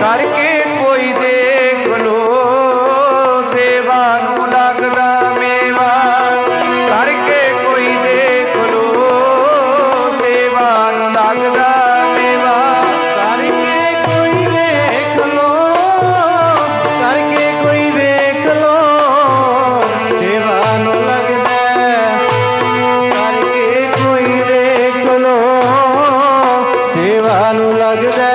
ਕਰਕੇ লাগবে